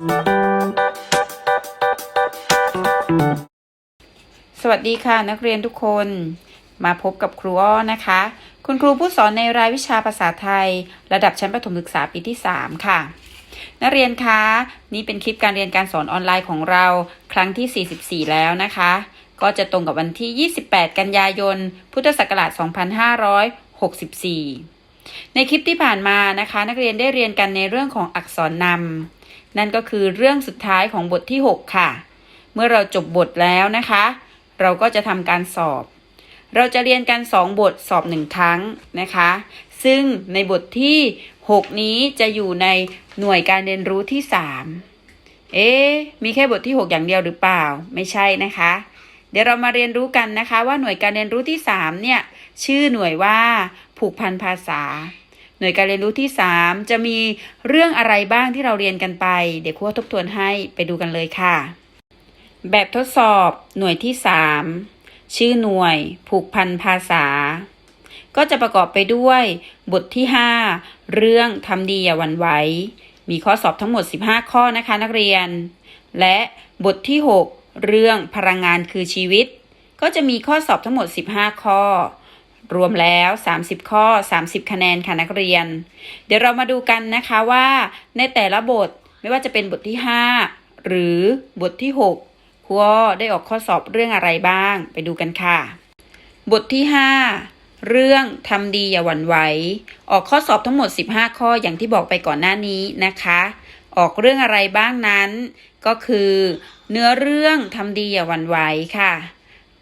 สวัสดีค่ะนักเรียนทุกคนมาพบกับครูอ้อนะคะ คุณครูผู้สอนในรายวิชาภาษาไทย ระดับชั้นประถมศึกษาปีที่ 3 ค่ะ นักเรียนคะนี่เป็นคลิปการเรียนการสอนออนไลน์ของเราครั้งที่ 44 แล้วนะคะ ก็จะตรงกับวันที่ 28 กันยายน พุทธศักราช 2564 ในคลิปที่ผ่านมานะคะ นักเรียนได้เรียนกันในเรื่องของอักษรนำ นั่นก็คือเรื่องสุดท้ายของบทที่ 6 ค่ะ เมื่อเราจบบทแล้วนะคะ เราก็จะทำการสอบ เราจะเรียนกัน 2 บทสอบ 1 ครั้งนะคะ ซึ่งในบทที่ 6 นี้จะอยู่ในหน่วยการเรียนรู้ที่ 3 เอ๊มีแค่บทที่ 6 อย่างเดียวหรือเปล่า ไม่ใช่นะคะ เดี๋ยวเรามาเรียนรู้กันนะคะ ว่าหน่วยการเรียนรู้ที่ 3 เนี่ย ชื่อหน่วยว่าผูกพันภาษา หน่วยการเรียนรู้ที่ 3 จะมีเรื่องอะไรบ้างที่เราเรียนกันไป เดี๋ยวครูทบทวนให้ไปดูกันเลยค่ะ แบบทดสอบหน่วยที่ 3 ชื่อหน่วย ผูกพันภาษา ก็จะประกอบไปด้วยบทที่ 5 เรื่องทำดีอย่าหวั่นไหวมีข้อสอบทั้งหมด 15 ข้อนะคะนักเรียน และบทที่ 6 เรื่องพลังงานคือชีวิต ก็จะมีข้อสอบทั้งหมด 15 ข้อ รวมแล้ว 30 ข้อ 30 คะแนนค่ะนักเรียน เดี๋ยวเรามาดูกันนะคะว่า ในแต่ละบทไม่ว่าจะเป็นบทที่ 5 หรือบทที่ 6ครูได้ออกข้อสอบเรื่องอะไรบ้าง ไปดูกันค่ะ บทที่ 5 เรื่องทำดีอย่าหวั่นไหว ออกข้อสอบทั้งหมด 15 ข้ออย่างที่บอกไปก่อนหน้านี้นะคะ ออกเรื่องอะไรบ้างนั้น ก็คือ เนื้อเรื่องทำดีอย่าหวั่นไหวค่ะ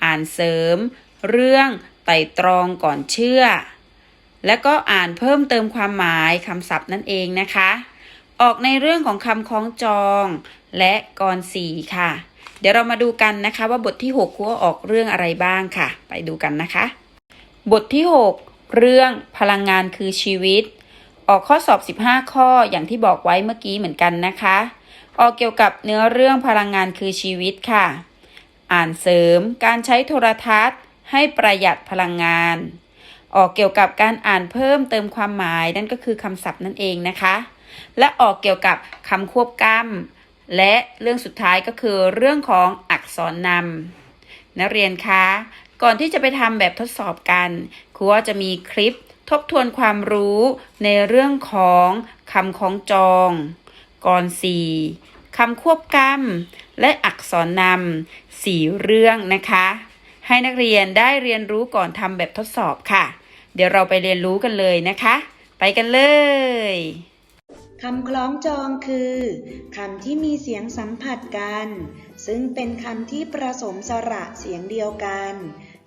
อ่านเสริม เรื่อง ไต่ตรองก่อนเชื่อ และก็อ่านเพิ่มเติมความหมายคำศัพท์นั่นเองนะคะ ออกในเรื่องของคำคล้องจองและกรสีค่ะ เดี๋ยวเรามาดูกันนะคะ ว่าบทที่ 6ครูอ้อออกเรื่องอะไรบ้างค่ะ ไปดูกันนะคะ บทที่ 6 เรื่องพลังงานคือชีวิต ออกข้อสอบ 15 ข้ออย่างที่บอกไว้เมื่อกี้เหมือนกันนะคะ ออกเกี่ยวกับเนื้อเรื่องพลังงานคือชีวิตค่ะ อ่านเสริมการใช้โทรทัศน์ ให้ประหยัดพลังงาน ออกเกี่ยวกับการอ่านเพิ่มเติมความหมายนั่นก็คือคำศัพท์นั่นเองนะคะ และออกเกี่ยวกับคำควบกล้ำและเรื่องสุดท้ายก็คือเรื่องของอักษรนำนักเรียนคะ ก่อนที่จะไปทำแบบทดสอบกันครูว่าจะมีคลิปทบทวนความรู้ในเรื่องของคำคล้องจองกรสี่คำควบกล้ำและอักษรนำสี่เรื่องนะคะ ให้นักเรียนได้เรียนรู้ก่อนทำแบบทดสอบค่ะ เดี๋ยวเราไปเรียนรู้กันเลยนะคะ ไปกันเลยคำคล้องจองคือคำที่มีเสียงสัมผัสกัน ซึ่งเป็นคำที่ผสมสระเสียงเดียวกัน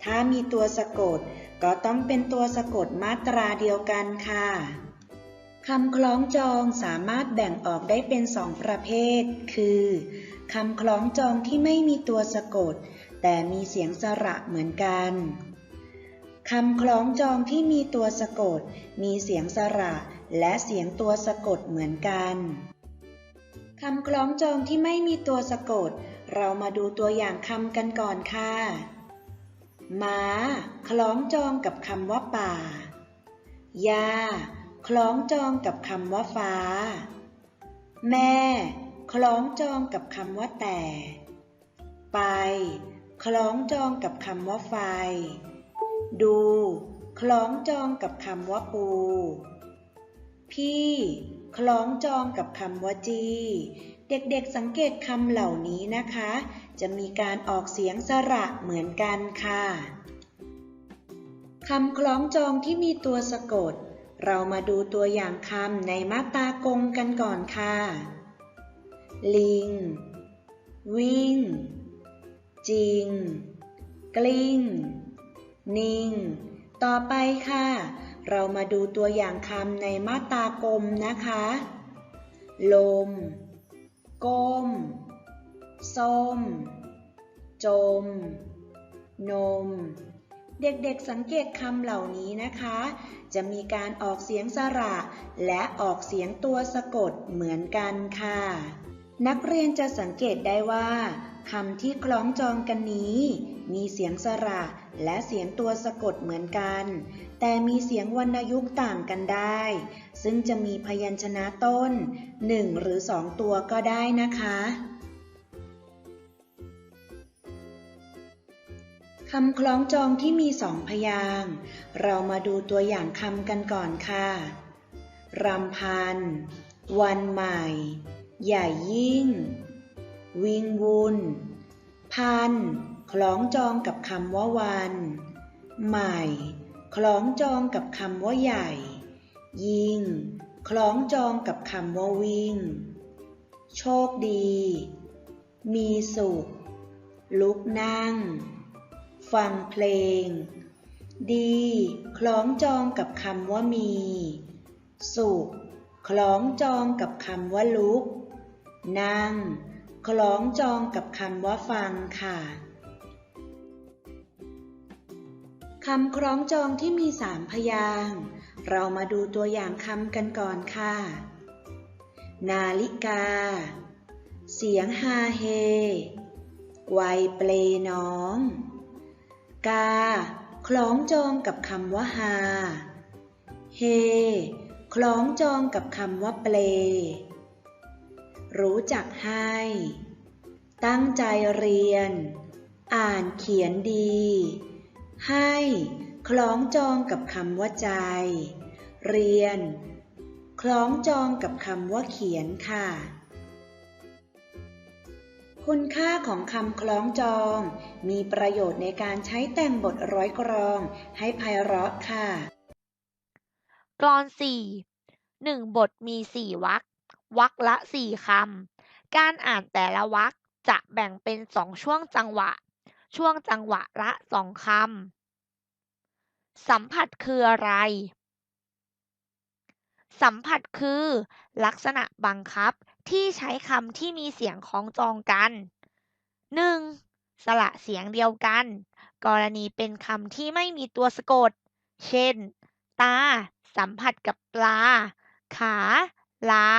ถ้ามีตัวสะกด ก็ต้องเป็นตัวสะกดมาตราเดียวกันค่ะคำคล้องจองสามารถแบ่งออกได้เป็นสองประเภท คือคำคล้องจองที่ไม่มีตัวสะกด แต่มีเสียงสระเหมือนกันคำคล้องจองที่มีตัวสะกด มีเสียงสระและเสียงตัวสะกดเหมือนกันคำคล้องจองที่ไม่มีตัวสะกด เรามาดูตัวอย่างคำกันก่อนค่ะม้าคล้องจองกับคำว่าป่า ยา คล้องจองกับคำว่าฟ้า แม่ คล้องจองกับคำว่าแต่ ไป คล้องจองกับคำว่าไฟ ดู คล้องจองกับคำว่าปู พี่ คล้องจองกับคำว่าจี เด็กๆสังเกตคำเหล่านี้นะคะ จะมีการออกเสียงสระเหมือนกันค่ะคำคล้องจองที่มีตัวสะกด เรามาดูตัวอย่างคำในมาตากงกันก่อนค่ะ ลิง วิ่ง จริง กลิ้ง นิ่ง ต่อไปค่ะ เรามาดูตัวอย่างคำในมาตรากลมนะคะ ลม ก้ม ส้ม จม นม เด็กๆสังเกตคำเหล่านี้นะคะ จะมีการออกเสียงสระ และออกเสียงตัวสะกดเหมือนกันค่ะ นักเรียนจะสังเกตได้ว่า คำที่คล้องจองกันนี้ มีเสียงสระและเสียงตัวสะกดเหมือนกัน แต่มีเสียงวรรณยุกต์ต่างกันได้ ซึ่งจะมีพยัญชนะต้นหนึ่งหรือสองตัวก็ได้นะคะคำคล้องจองที่มีสองพยาง เรามาดูตัวอย่างคำกันก่อนค่ะรำพัน วันใหม่ ใหญ่ยิ่ง วิงวุนพันคล้องจองกับคำว่าวัน ใหม่ คล้องจองกับคำว่าใหญ่ ยิง คล้องจองกับคำว่าวิ่ง โชคดี มีสุข ลุกนั่ง ฟังเพลง ดี คล้องจองกับคำว่ามี สุข คล้องจองกับคำว่าลุก นั่ง คล้องจองกับคำว่าฟังค่ะ คำคล้องจองที่มีสามพยางเรามาดูตัวอย่างคำกันก่อนค่ะ นาฬิกา เสียงฮาเฮไวยเปลน้อง กา คล้องจองกับคำว่าฮา เฮ คล้องจองกับคำว่าเปล รู้จักให้ ตั้งใจเรียน อ่านเขียนดี ให้คล้องจองกับคำว่าใจ เรียน คล้องจองกับคำว่าเขียนค่ะ คุณค่าของคำคล้องจอง มีประโยชน์ในการใช้แต่งบทร้อยกรอง ให้ไพเราะค่ะกลอนสี่หนึ่งบทมีสี่วรรค วรรคละสี่คำ การอ่านแต่ละวรรคจะแบ่งเป็นสองช่วงจังหวะ ช่วงจังหวะละสองคำ สัมผัสคืออะไร สัมผัสคือ ลักษณะบังคับที่ใช้คำที่มีเสียงคล้องจองกัน 1. สระเสียงเดียวกัน กรณีเป็นคำที่ไม่มีตัวสะกด เช่น ตา สัมผัสกับปลา ขา ลา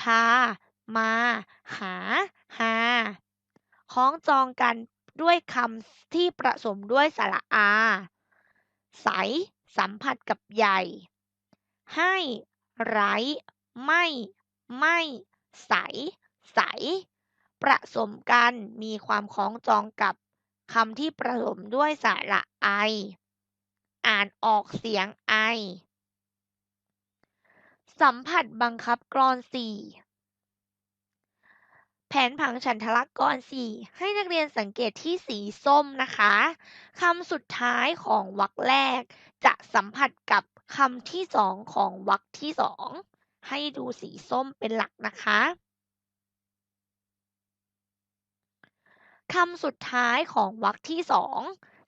คา มา หาหาคล้องจองกันด้วยคำที่ผสมด้วยสระอา ใส สัมผัสกับใหญ่ ให้ไร้ไม่ ไม่ ใส ใสผสมกันมีความคล้องจองกับคำที่ผสมด้วยสระไอ อ่านออกเสียงไอ สัมผัสบังคับกรอนสี่แผนผังฉันทลักษณ์กรสี่ให้นักเรียนสังเกตที่สีส้มนะคะคำสุดท้ายของวรรคแรก จะสัมผัสกับคำที่สองของวรรคที่สองให้ดูสีส้มเป็นหลักนะคะคำสุดท้ายของวรรคที่สอง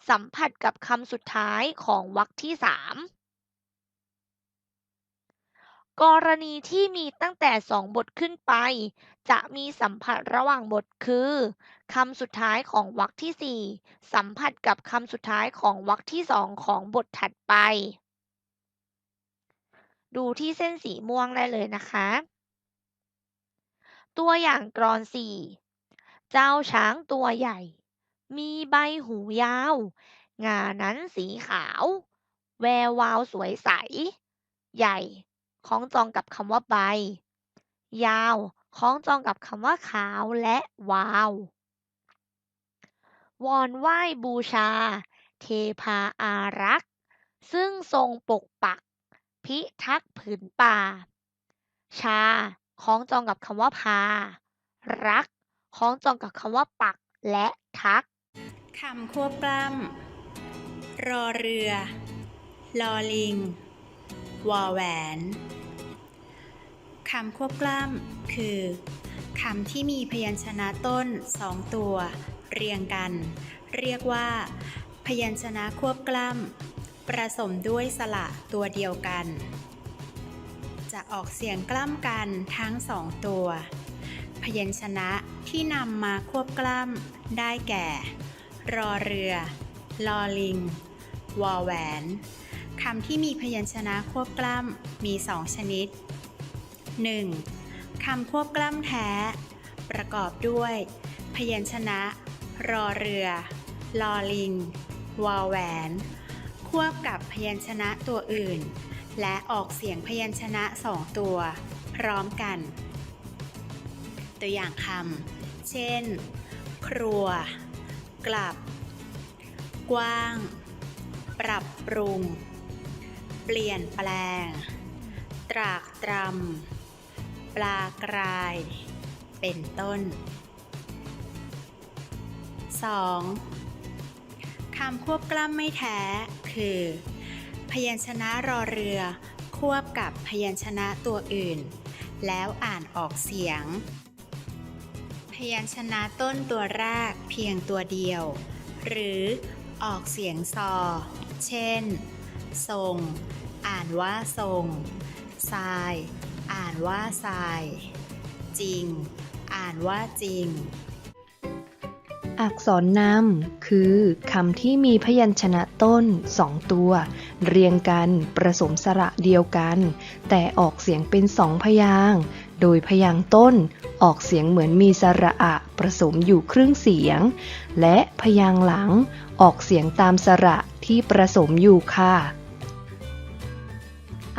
สัมผัสกับคำสุดท้ายของวรรคที่สาม กรณีที่มีตั้งแต่สองบทขึ้นไป จะมีสัมผัสระหว่างบท คือ คำสุดท้ายของวรรคที่สี่สัมผัสกับคำสุดท้ายของวรรคที่สองของบทถัดไป ดูที่เส้นสีม่วงได้เลยนะคะ ตัวอย่างกรอนสี่เจ้าช้างตัวใหญ่ มีใบหูยาว งานั้นสีขาว แวววาวสวยใส ใหญ่ คล้องจองกับคำว่าใบ ยาว คล้องจองกับคำว่าขาวและวาว วอนไหว้บูชา เทพาอารักษ์ ซึ่งทรงปกปัก พิทักษ์ผืนป่า ชา คล้องจองกับคำว่าพา รัก คล้องจองกับคำว่าปักและทักคำควบกล้ำรอเรือ ลอลิง วอแหวนคำควบกล้ำคือคำที่มีพยัญชนะต้นสองตัว เรียงกัน เรียกว่า พยัญชนะควบกล้ำประสมด้วยสระตัวเดียวกัน จะออกเสียงกล้ำกันทั้งสองตัว พยัญชนะที่นำมาควบกล้ำได้แก่ รอเรือ ลอลิง วอแหวน คำที่มีพยัญชนะควบกล้ำมีสองชนิด 1. คำควบกล้ำแท้ปประกอบด้วย พยัญชนะ รอเรือ ลอลิง วอแหวน ควบกับพยัญชนะตัวอื่น และออกเสียงพยัญชนะสองตัว พร้อมกัน ตัวอย่างคำเช่น ครัว กลับ กว้าง ปรับปรุง เปลี่ยนแปลง ตรากตรำ ปลากราย เป็นต้น 2. คำควบกล้ำไม่แท้ คือ พยัญชนะรอเรือ ควบกับพยัญชนะตัวอื่น แล้วอ่านออกเสียง พยัญชนะต้นตัวแรกเพียงตัวเดียว หรือออกเสียงซอ เช่น ทรง ว่าทรงทราย อ่านว่าทราย จริง อ่านว่าจริง อักษรนำคือคำที่มีพยัญชนะต้นสองตัว เรียงกันประสมสระเดียวกัน แต่ออกเสียงเป็นสองพยางโดยพยางต้นออกเสียงเหมือนมีสระอะผสมอยู่ครึ่งเสียง และพยางหลังออกเสียงตามสระที่ประสมอยู่ค่ะ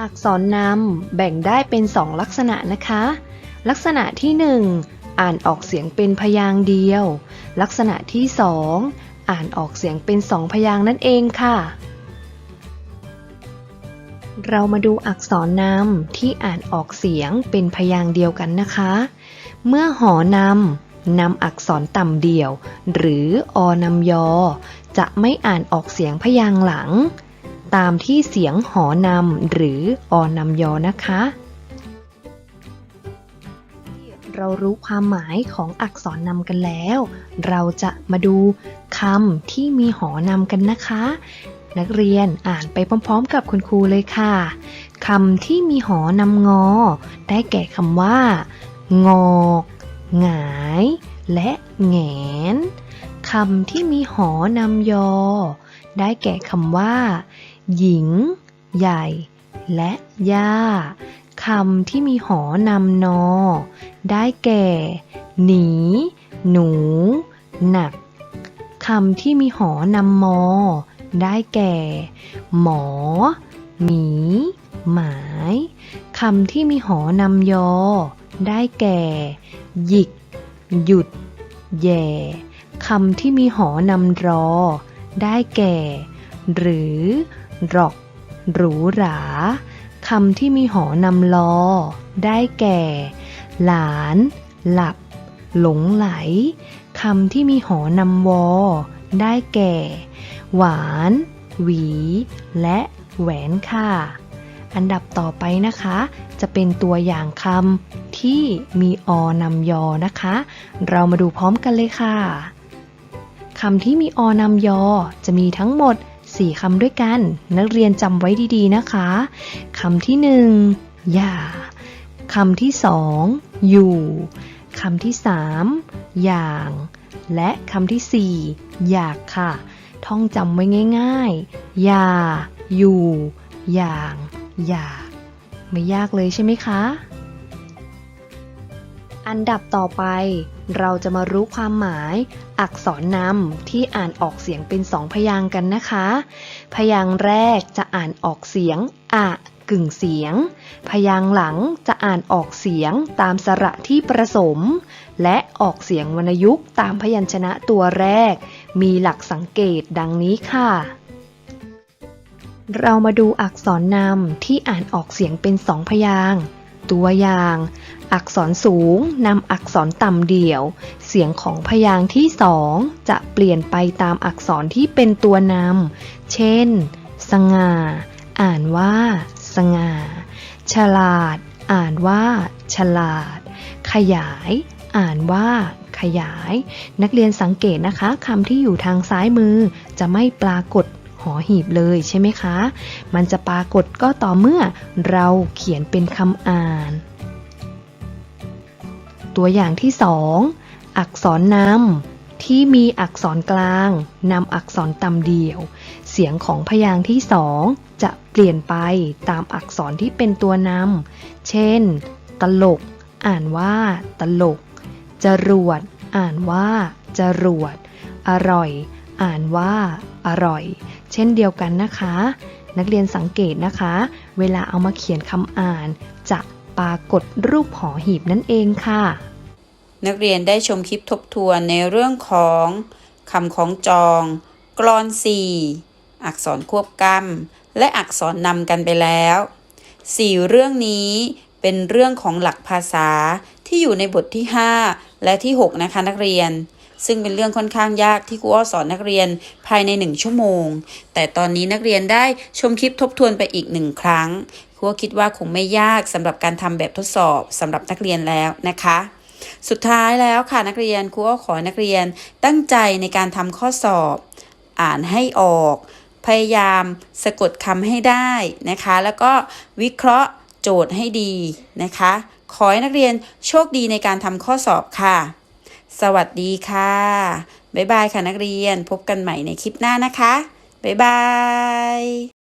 อักษรนำแบ่งได้เป็นสองลักษณะนะคะ ลักษณะที่หนึ่งอ่านออกเสียงเป็นพยางเดียว ลักษณะที่สองอ่านออกเสียงเป็นสองพยางนั่นเองค่ะ เรามาดูอักษรนำที่อ่านออกเสียงเป็นพยางเดียวกันนะคะ เมื่อหอนำนำอักษรต่ำเดี่ยว หรืออนำยอ จะไม่อ่านออกเสียงพยางหลัง ตามที่เสียงหอนำหรืออนำยอนะคะ เรารู้ความหมายของอักษรนำกันแล้ว เราจะมาดูคำที่มีหอนำกันนะคะ นักเรียนอ่านไปพร้อมๆ กับคุณครูเลยค่ะคำที่มีหอนำงอ ได้แก่คำว่า งอกหงาย และแงนคำที่มีหอนำยอ ได้แก่คำว่า หญิง ใหญ่ และย่าคำที่มีหอนำนอ ได้แก่ หนี หนู หนักคำที่มีหอนำมอ ได้แก่ หมอ หมี หมายคำที่มีหอนำยอ ได้แก่ หยิก หยุด แย่คำที่มีหอนำรอ ได้แก่ หรือ หรอก หรูหราคำที่มีหอนำลอ ได้แก่ หลาน หลับ หลงไหลคำที่มีหอนำวอ ได้แก่ หวาน หวี และแหวนค่ะ อันดับต่อไปนะคะ จะเป็นตัวอย่างคำที่มีอนำยอนะคะ เรามาดูพร้อมกันเลยค่ะคำที่มีอนำยอจะมีทั้งหมด 4คำด้วยกัน นักเรียนจำไว้ดีๆนะคะคำที่หนึ่งอย่าคำที่สองอยู่คำที่สามอย่าง และคำที่สี่อยากค่ะ ท่องจำไว้ง่าย ๆ อย่า อยู่ อย่าง อยาก ไม่ยากเลยใช่ไหมคะ อันดับต่อไป เราจะมารู้ความหมาย อักษรนำที่อ่านออกเสียงเป็นสองพยางกันนะคะ พยางแรกจะอ่านออกเสียงอะกึ่งเสียง พยางหลังจะอ่านออกเสียงตามสระที่ประสม และออกเสียงวรรณยุกต์ตามพยัญชนะตัวแรก มีหลักสังเกตดังนี้ค่ะ เรามาดูอักษรนำที่อ่านออกเสียงเป็นสองพยาง ตัวอย่าง อักษรสูงนำอักษรต่ำเดี่ยว เสียงของพยางค์ที่สองจะเปลี่ยนไปตามอักษรที่เป็นตัวนำ เช่น สง่า อ่านว่า สง่า ฉลาด อ่านว่า ฉลาด ขยาย อ่านว่าขยาย นักเรียนสังเกตนะคะคำที่อยู่ทางซ้ายมือจะไม่ปรากฏ หอหีบเลยใช่ไหมคะ มันจะปรากฏก็ต่อเมื่อเราเขียนเป็นคำอ่าน ตัวอย่างที่สองอักษรนำที่มีอักษรกลางนำอักษรต่ำเดี่ยว เสียงของพยางค์ที่สองจะเปลี่ยนไปตามอักษรที่เป็นตัวนำเช่น ตลก อ่านว่า ตลก จรวด อ่านว่า จรวด อร่อย อ่านว่า อร่อย เช่นเดียวกันนะคะ นักเรียนสังเกตนะคะ เวลาเอามาเขียนคำอ่าน จะปรากฏรูปหอหีบนั่นเองค่ะ นักเรียนได้ชมคลิปทบทวนในเรื่องของคำของจองกลอนสี่อักษรควบกล้ำและอักษรนำกันไปแล้วสี่เรื่องนี้เป็นเรื่องของหลักภาษาที่อยู่ในบทที่ 5 และที่ 6 นะคะนักเรียน ซึ่งเป็นเรื่องค่อนข้างยากที่ครูอ้อสอนนักเรียนภายใน 1 ชั่วโมง แต่ตอนนี้นักเรียนได้ชมคลิปทบทวนไปอีกหนึ่งครั้งครูอ้อคิดว่าคงไม่ยากสำหรับการทำแบบทดสอบสำหรับนักเรียนแล้วนะคะสุดท้ายแล้วค่ะนักเรียนครูก็ขอให้นักเรียนตั้งใจในการทำข้อสอบ อ่านให้ออก พยายามสะกดคำให้ได้นะคะ แล้วก็วิเคราะห์โจทย์ให้ดีนะคะ ขอให้นักเรียนโชคดีในการทำข้อสอบค่ะ สวัสดีค่ะ บ๊ายบายค่ะนักเรียน พบกันใหม่ในคลิปหน้านะคะ บ๊ายบาย